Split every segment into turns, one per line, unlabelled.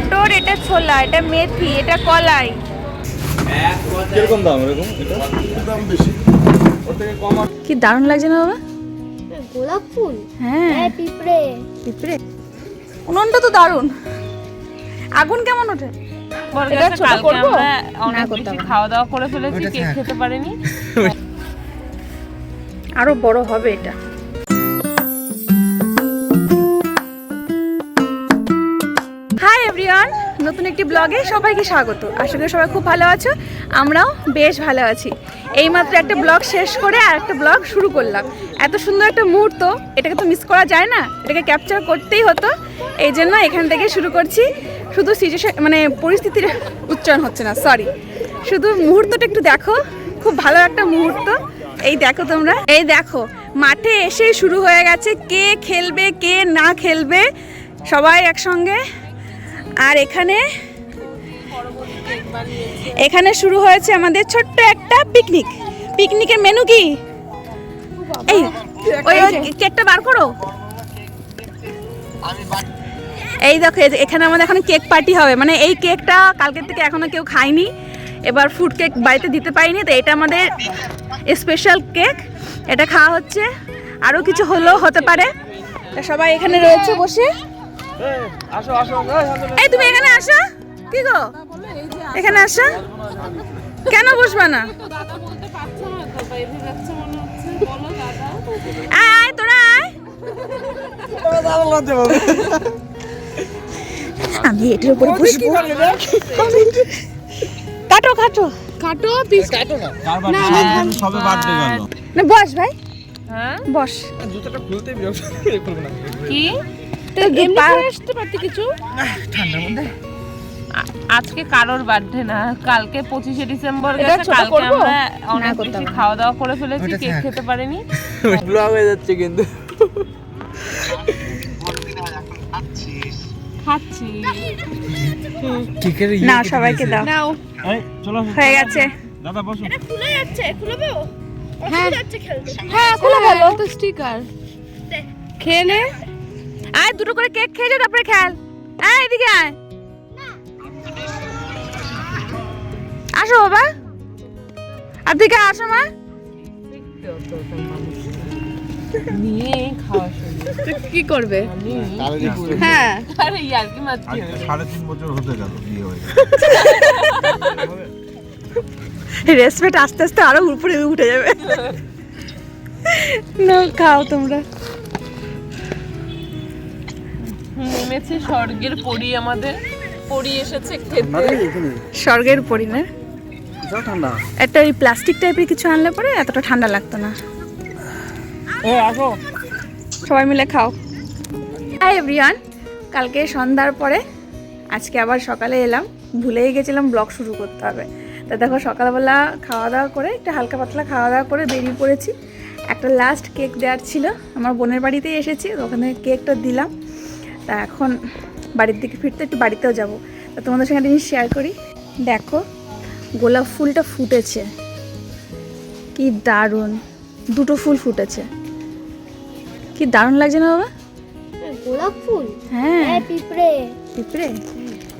মটর এটা ছোলা এটা মেথি এটা কলাই।
কীরকম দাম এরকম এটা? দাম বেশি ওর থেকে কম
কি দারুণ লাগছে না বাবা?
গোলাপ ফুল?
হ্যাঁ।
হ্যাঁ পিঁপড়ে।
পিঁপড়ে? উনুনটা তো দারুণ। আগুন কেমন ওঠে? এটা
বরগাছে
ছোট
কালকে
করব?
আমরা
না,
অনেক বেশি খাওয়া দাওয়া করে ফেলেছি কেক খেতে পারিনি।
আরও বড় হবে এটা। নতুন একটি ব্লগে সবাইকে স্বাগত। করি সবাই খুব ভালো আছো। আমরাও বেশ ভালো আছি। এইমাত্র একটা ব্লগ শেষ করে আর একটা ব্লগ শুরু করলাম। এত সুন্দর একটা মুহূর্ত, এটাকে তো মিস করা যায় না। এটাকে ক্যাপচার করতেই হতো। এই জন্য এখান থেকে শুরু করছি। শুধু সিচুয়েশন মানে পরিস্থিতির উচ্চারণ হচ্ছে না সরি শুধু মুহূর্তটা একটু দেখো। খুব ভালো একটা মুহূর্ত। এই দেখো তোমরা। এই দেখো, মাঠে এসে শুরু হয়ে গেছে। কে খেলবে, কে না খেলবে? সবাই একসঙ্গে আর এখানে এখানে শুরু হয়েছে আমাদের ছোট্ট একটা পিকনিক। পিকনিকের মেনু কি? এই ওই কেকটা বার করো। এই দেখো এখানে আমাদের এখন কেক পার্টি হবে। মানে এই কেকটা কালকের থেকে এখনও কেউ খায়নি। এবার ফুড কেক বাড়িতে দিতে পারিনি তো এটা আমাদের স্পেশাল কেক এটা খাওয়া হচ্ছে। আরও কিছু হলেও হতে পারে। সবাই এখানে রয়েছে বসে।
আসো আসো
এই তুমি এখানে আসো। কি গো? এখানে আসো। কেন বসবা না? আয় তোরা আয়। আমি এটার উপরে বসবো। কাটো কাটো।
কাটো পিস
সবে বার্থডে গেল
না বস ভাই।
হ্যাঁ?
বস।
জুতোটা খুলতেই বিরক্ত খুলবো না
কি?
তো পা-
আসতে পারতি কিছু? আজকে কারোর বার্থডে না কালকে পঁচিশে ডিসেম্বর গেছে কালকে আমরা অনেক বেশি খাওয়া দাওয়া করে ফেলেছি কেক খেতে পারিনি।
ব্লগ হয়ে যাচ্ছে কিন্তু।
খাচ্ছি।
না সবাইকে দাও।
নাও
চলো।
হয়ে গেছে।
দাদা বসো।
হ্যাঁ। খোলা ভালো
তো স্টিকার খেয়ে নে।
আয় দুটো করে কেক খেয়ে যা তারপরে খেল আয় এদিকে আয়। আসো বাবা। আর দিকে আসো মা।
নিয়ে খাওয়া
কি করবে? হ্যাঁ।
আরে ইয়ার কি মারছি
সাড়ে তিন বছর হতে গেল বিয়ে হয়ে
রেসপেক্ট আস্তে আস্তে আরও উপরে উঠে যাবে। না খাও তোমরা।
নেমেছে স্বর্গের পরি আমাদের পরি এসেছে খেতে।
স্বর্গের পরি না?
ঠান্ডা।
একটা ওই প্লাস্টিক টাইপের কিছু আনলে পরে এতটা ঠান্ডা লাগতো না।
এ আসো।
সবাই মিলে খাও। হাই এভরিওয়ান কালকে সন্ধ্যার পরে আজকে আবার সকালে এলাম। ভুলেই গেছিলাম ব্লগ শুরু করতে হবে। তা দেখো সকালবেলা খাওয়া দাওয়া করে একটা হালকা পাতলা খাওয়া দাওয়া করে বেরিয়ে পড়েছি। একটা লাস্ট কেক দেওয়ার ছিল। আমার বোনের বাড়িতেই এসেছি ওখানে কেকটা দিলাম। তা এখন বাড়ির দিকে ফিরতে একটু বাড়িতেও যাব। তা তোমাদের সঙ্গে জিনিস শেয়ার করি। দেখো গোলাপ ফুলটা ফুটেছে। কি দারুণ। দুটো ফুল ফুটেছে। কি দারুণ লাগছে না বাবা?
গোলাপ ফুল?
হ্যাঁ।
হ্যাঁ পিঁপড়ে।
পিঁপড়ে?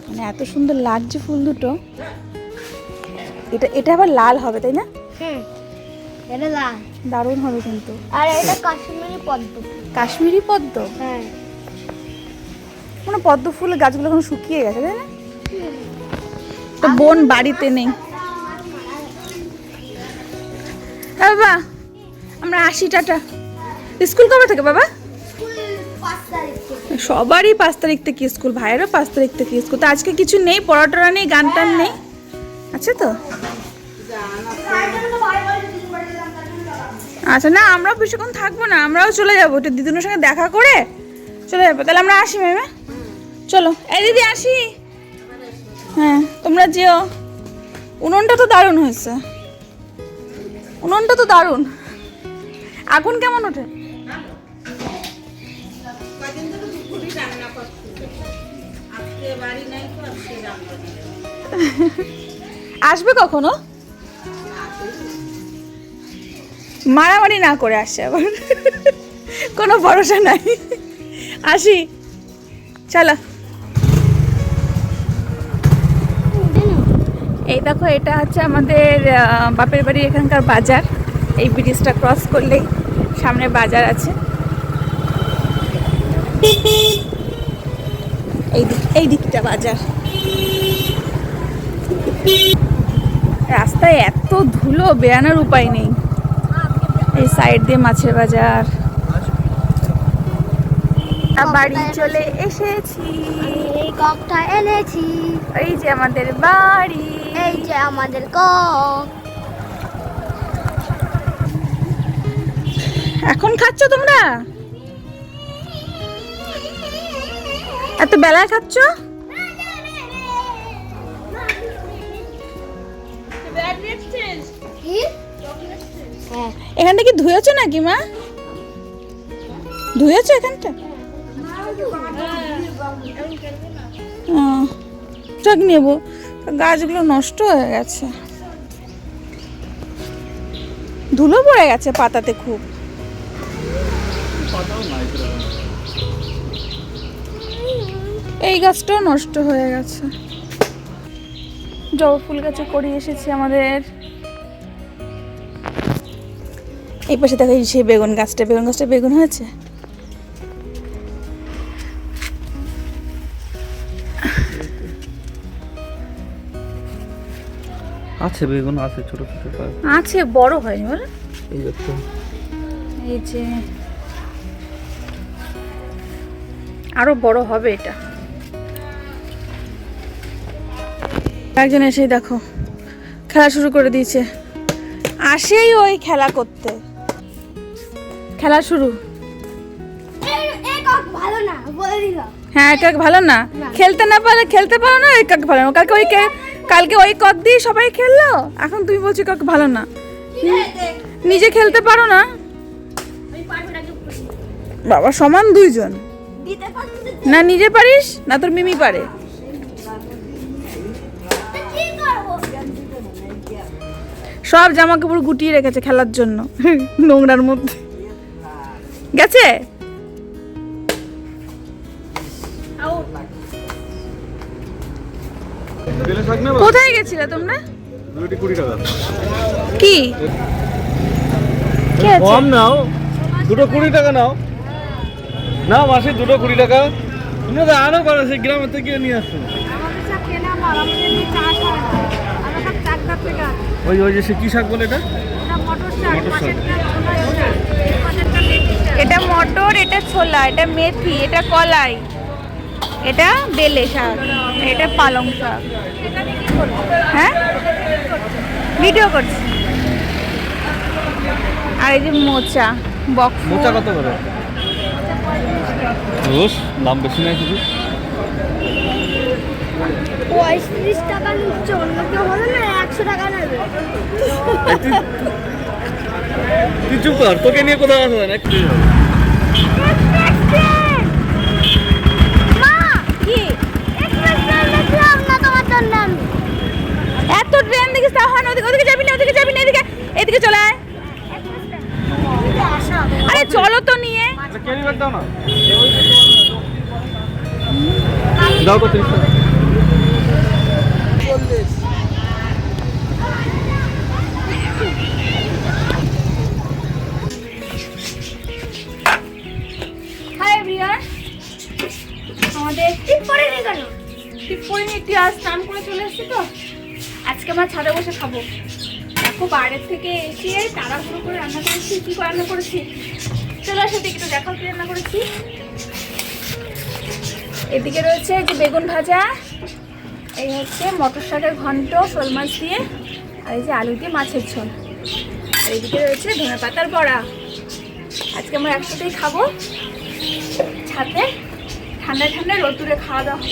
মানে এত সুন্দর লাগছে ফুল দুটো। এটা এটা আবার লাল হবে তাই না?
হুম এটা লাল।
দারুণ হবে কিন্তু।
আর এটা কাশ্মীরি পদ্ম।
কাশ্মীরি পদ্ম?
হ্যাঁ।
কোনো পদ্ম ফুলের গাছগুলো এখন শুকিয়ে গেছে তাই না? তো বোন বাড়িতে নেই। হ্যাঁ বাবা আমরা আসি টাটা। স্কুল কবে থেকে বাবা? সবারই পাঁচ তারিখ থেকে স্কুল ভাইয়েরও পাঁচ তারিখ থেকে স্কুল। তো আজকে কিছু নেই পড়াটরা নেই গান টান নেই? আছে তো? আচ্ছা না আমরাও বেশিক্ষণ থাকব না আমরাও চলে যাব। একটু দিদুনের সঙ্গে দেখা করে চলে যাব। তাহলে আমরা আসি ম্যামে চলো। এই দিদি আসি। হ্যাঁ তোমরা যেও। উনুনটা তো দারুণ হয়েছে। উনুনটা তো দারুণ। আগুন কেমন ওঠে? আসবে কখনো? মারামারি না করে আসে আবার। কোনো ভরসা নাই। আসি। চলো। এই দেখো, এটা হচ্ছে আমাদের বাপের বাড়ির এখানকার বাজার। এই ব্রিজটা ক্রস করলেই সামনে বাজার আছে। এই দিক, এই দিকটা বাজার। রাস্তায় এত ধুলো, বেরানোর উপায় নেই। এই সাইড দিয়ে মাছের বাজার। বাড়ি চলে এসেছি।
এই ককটা এনেছি।
এই যে আমাদের বাড়ি।
এই যে আমাদের কক
এখন খাচ্ছ তোমরা? এত বেলায় খাচ্ছ? এখানটা কি ধুয়েছো নাকি মা? ধুয়েছো এখানটা? টক নেব। গাছগুলো নষ্ট হয়ে গেছে। ধুলো পড়ে গেছে পাতাতে খুব। এই গাছটাও নষ্ট হয়ে গেছে। জবা ফুল গাছে করে এসেছি আমাদের। এই পাশে দেখো সেই বেগুন গাছটা বেগুন গাছটা বেগুন হয়েছে?
আছে বেগুন আছে ছোট ছোট
আছে বড় হয়নি বলো
এই দেখো
এই যে আরও বড় হবে এটা। একজন এসেই দেখো খেলা শুরু করে দিয়েছে। আসেই ওই খেলা করতে। খেলা শুরু। হ্যাঁ কাক ভালো না। খেলতে না পারলে খেলতে পারো না ওই কাক ভালো না। কালকে ওই কালকে ওই কক দিয়ে সবাই খেললো? এখন তুমি বলছো কাক ভালো না। নিজে খেলতে পারো না। বাবা সমান দুইজন। না নিজে পারিস না তোর মিমি পারে। সব জামা কাপড় গুটিয়ে রেখেছে খেলার জন্য। নোংরার মধ্যে। গেছে? কোথায় গেছিলে তোমরা?
দুটি কুড়ি টাকা।
কি? কে
কম নাও। দুটো কুড়ি টাকা নাও। নাও মাসে দুটো কুড়ি টাকা। তুমি তো আরও পারো সেই গ্রামের থেকে নিয়ে আসছো। ওই ওই যে সে কি শাক বলে এটা?
এটা মটর এটা ছোলা এটা মেথি এটা কলাই। এটা বেলে শাক এটা পালং শাক। হ্যাঁ? ভিডিও করছি। আর এই যে মোচা বক্স
মোচা কত করে? রোজ? দাম বেশি নাই কিছু
পঁয়ত্রিশ টাকা নিচ্ছে অন্য কেউ হলে না একশো টাকা নেবে।
তুই চুপ কর তোকে নিয়ে কোথাও আসবে না
মা
কি
এক্সপ্রেস ট্রেন দেখলাম না তোমার জন্য আমি
এত ট্রেন দেখিস, তা হয় না, ওদিকে ওদিকে যাবি না, ওদিকে যাবি না, এদিকে এদিকে চলে আয়। আরে চলো তো নিয়ে।
দাও তো
বাইরের থেকে এসে তাড়াহুড়ো করে রান্না করেছি, কি রান্না করেছি? চলে আসো একটু দেখাও কি রান্না করেছি। এদিকে রয়েছে যে বেগুন ভাজা, এই হচ্ছে মটর শাকের ঘন্ট, শোল মাছ দিয়ে, আর এই যে আলু দিয়ে মাছের ঝোল। আর এইদিকে রয়েছে ধনে পাতার বড়া। আজকে আমরা একসাথেই খাব। ছাদে ঠান্ডা ঠান্ডা রোদ্দুরে খাওয়া দাওয়া।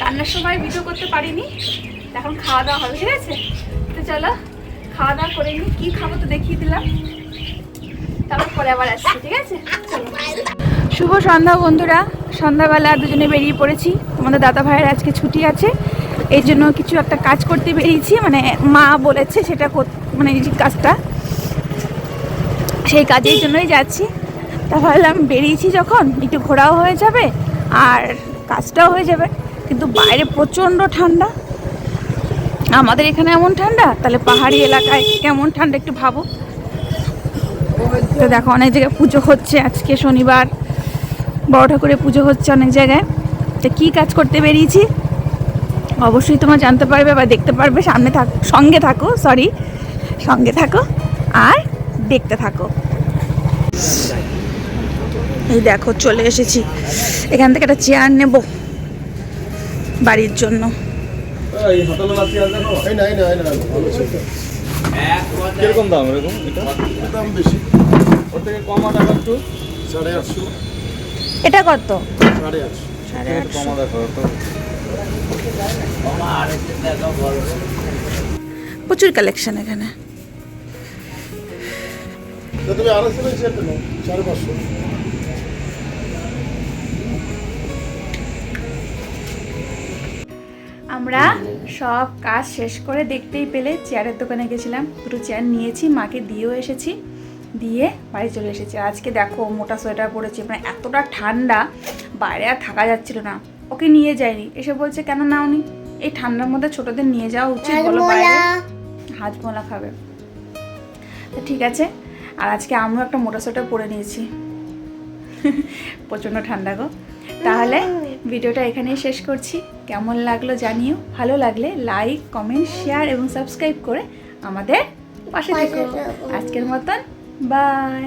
রান্নার সময় ভিডিও করতে পারিনি। এখন খাওয়া দাওয়া হবে, ঠিক আছে? তো চলো, খাওয়া দাওয়া করে নিই, কী খাব তো দেখিয়ে দিলাম। তারপর পরে আবার আসছি, ঠিক আছে? শুভ সন্ধ্যা বন্ধুরা, সন্ধ্যাবেলা দুজনে বেরিয়ে পড়েছি। তোমাদের দাদা ভাইয়ের আজকে ছুটি আছে এই জন্য কিছু একটা কাজ করতে বেরিয়েছি মানে মা বলেছে সেটা মানে কাজটা, সেই কাজের জন্যই যাচ্ছি। তা ভাবলাম বেরিয়েছি যখন, একটু ঘোরাও হয়ে যাবে, আর কাজটাও হয়ে যাবে। কিন্তু বাইরে প্রচণ্ড ঠান্ডা আমাদের এখানে এমন ঠান্ডা? তাহলে পাহাড়ি এলাকায় কেমন ঠান্ডা একটু ভাবো। তো দেখো, অনেক জায়গায় পুজো হচ্ছে আজকে শনিবার। বড় ঠাকুরের পুজো হচ্ছে অনেক জায়গায়। তো কী কাজ করতে বেরিয়েছি? অবশ্যই তোমরা জানতে পারবে বা দেখতে পারবে। সামনে থাক, সঙ্গে থাকো সরি সঙ্গে থাকো আর দেখতে থাকো। এই দেখো, চলে এসেছি। এখান থেকে একটা চেয়ার নেব বাড়ির জন্য।
কীরকম দাম এরকম এটা?
দাম বেশি।
ওর থেকে কম টাকা একটু?
সাড়ে আটশো।
এটা কত?
সাড়ে আটশো।
কমা দেখো
প্রচুর কালেকশন এখানে।
তো তুমি আড়াইশো নিয়েছি একটা নাও সাড়ে পাঁচশো।
আমরা সব কাজ শেষ করে দেখতেই পেলে চেয়ারের দোকানে গেছিলাম। দুটো চেয়ার নিয়েছি মাকে দিয়েও এসেছি দিয়ে বাড়ি চলে এসেছি। আজকে দেখো মোটা সোয়েটার পরেছি মানে এতটা ঠান্ডা বাইরে আর থাকা যাচ্ছিল না। ওকে নিয়ে যায়নি এসে বলছে কেন নাওনি? এই ঠান্ডার মধ্যে ছোটদের নিয়ে যাওয়া উচিত বলো বাইরে। হাজমোলা খাবে। তো ঠিক আছে আর আজকে আমিও একটা মোটা সোয়েটার পরে নিয়েছি। প্রচণ্ড ঠান্ডা গো। তাহলে ভিডিওটা এখানেই শেষ করছি। কেমন লাগল জানিও। ভালো লাগলে লাইক কমেন্ট শেয়ার এবং সাবস্ক্রাইব করে আমাদের পাশে থেকো। আজকের মতন বাই